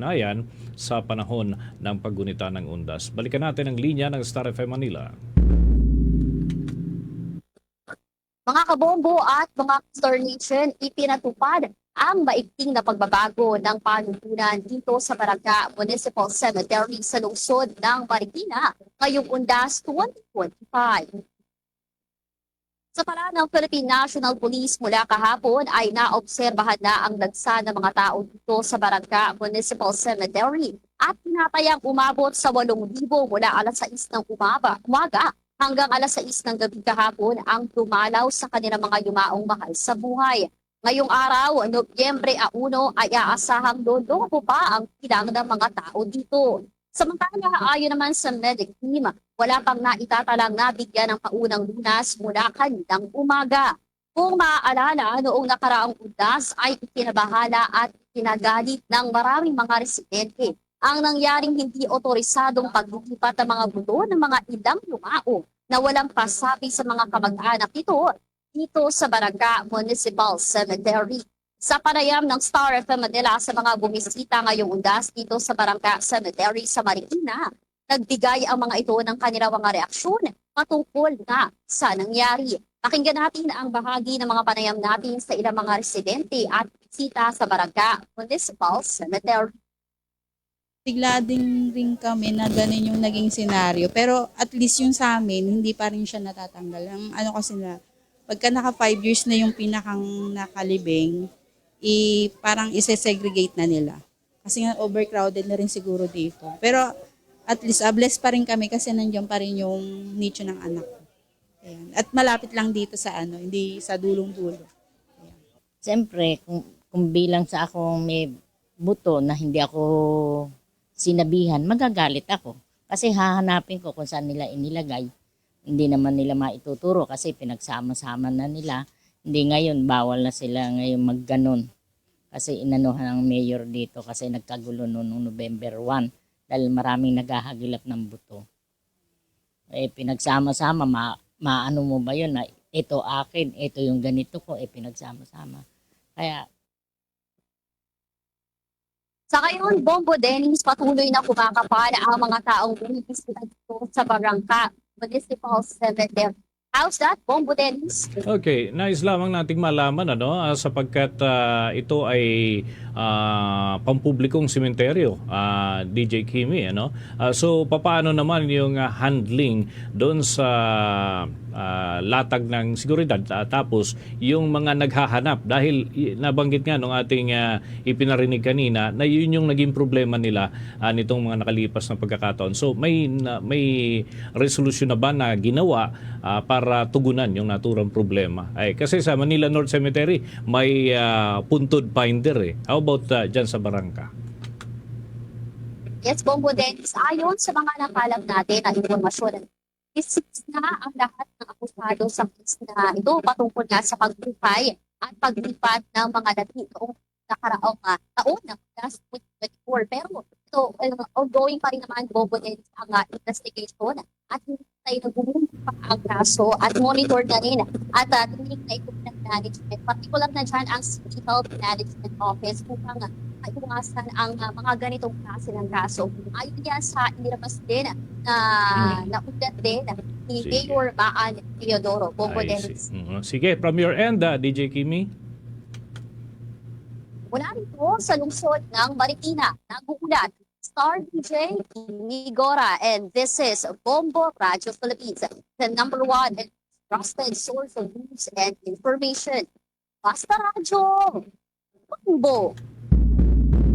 kaugnayan sa panahon ng paggunita ng undas. Balikan natin ang linya ng Star FM Manila. Mga kabombo at mga Star Nation, ipinatupad ang maigting na pagbabago ng panutunan dito sa Barangka Municipal Cemetery sa lungsod ng Marikina ngayong undas 2025. Sa pala ng Philippine National Police mula kahapon ay naobserbahan na ang dagsa ng mga tao dito sa Barangka Municipal Cemetery at tinatayang umabot sa 8,000 mula alas 6 ng umaba, umaga hanggang alas 6 ng gabi kahapon ang dumalaw sa kanilang mga yumaong mahal sa buhay. Ngayong araw, Nobyembre 1 ay aasahang lolobo pa ang bilang ng mga tao dito. Samantala, ayon naman sa medic team, wala pang naitatalang nabigyan ng paunang lunas mula kanilang umaga. Kung maaalala, noong nakaraang undas ay ikinabahala at kinagalit ng maraming mga residente ang nangyaring hindi otorisadong paglilipat ng mga buto ng mga ilang yumao na walang pasabi sa mga kamag-anak nito dito sa Barangka Municipal Cemetery. Sa panayam ng Star FM Manila sa mga bumisita ngayong undas dito sa Barangka Cemetery sa Marikina, nagbigay ang mga ito ng kanilang mga reaksyon patungkol na sa nangyari. Pakinggan natin ang bahagi ng mga panayam natin sa ilang mga residente at bisita sa Barangka Municipal Cemetery. Bigla din rin kami na ganun yung naging senaryo. Pero at least yung sa amin, hindi pa rin siya natatanggal. Ang ano kasi na, pagka naka five years na yung pinakang nakalibing, i, parang ise-segregate na nila. Kasi nga overcrowded na rin siguro dito. Pero at least uh, blessed pa rin kami kasi nandiyan pa rin yung nicho ng anak ko. At malapit lang dito sa ano, hindi sa dulong-dulo. Siyempre, kung, kung bilang sa akong may buto na hindi ako sinabihan, magagalit ako. Kasi hahanapin ko kung saan nila inilagay. Hindi naman nila maituturo kasi pinagsama-sama na nila. Hindi ngayon, bawal na sila ngayon magganon. Kasi inanuhan ng mayor dito kasi nagkagulo noon noong November 1 dahil maraming naghahagilap ng buto. Eh, pinagsama-sama, ma maano mo ba yun na ito akin, ito yung ganito ko, eh pinagsama-sama. Kaya Sa ngayon, Bombo Dennis patuloy na kumakapal ang mga taong bumibisita dito sa Barangka Municipal Cemetery. How's that, Bombo Dennis? Okay, nais lamang nating malaman ano ah, sapagkat ah, ito ay ah, pampublikong sementeryo, ah, DJ Kimi ano. Ah, so papaano naman yung ah, handling doon sa ah, latag ng seguridad Ah, tapos yung mga naghahanap dahil nabanggit nga nung ating ah, ipinarinig kanina na yun yung naging problema nila ah, nitong mga nakalipas na pagkakataon. So may na- may resolution na ba na ginawa ah, para tugunan yung naturang problema? Ay, kasi sa Manila North Cemetery may ah, puntod finder eh. How about ah, dyan sa Barangka? Yes, Bombo Dennis. Ayon sa mga nakalap natin na informasyon, dismiss na ang lahat ng akusado sa case na ito patungkol nga sa pagbuhay at paglipat ng mga dati noong nakaraang uh, taon ng last 2024. Pero ito, uh, ongoing pa rin naman, Bombo Dennis, ang uh, investigation at hindi tayo nagbubunod pa ang kaso at monitor na rin at uh, tininig na ito management. Particular na dyan ang City Health Management Office upang uh, maiwasan ang uh, mga ganitong klase ng kaso. Ayon yan sa inilabas din na naulat din ni Sige. Mayor Maan Teodoro Ay, Dennis. Mhm. Sige, from your end, ah, DJ Kimi. Mula rito sa lungsod ng Marikina, naguulat Star DJ Migora and this is Bombo Radio Philippines, the number one and trusted source of news and information. Basta Radio, Bombo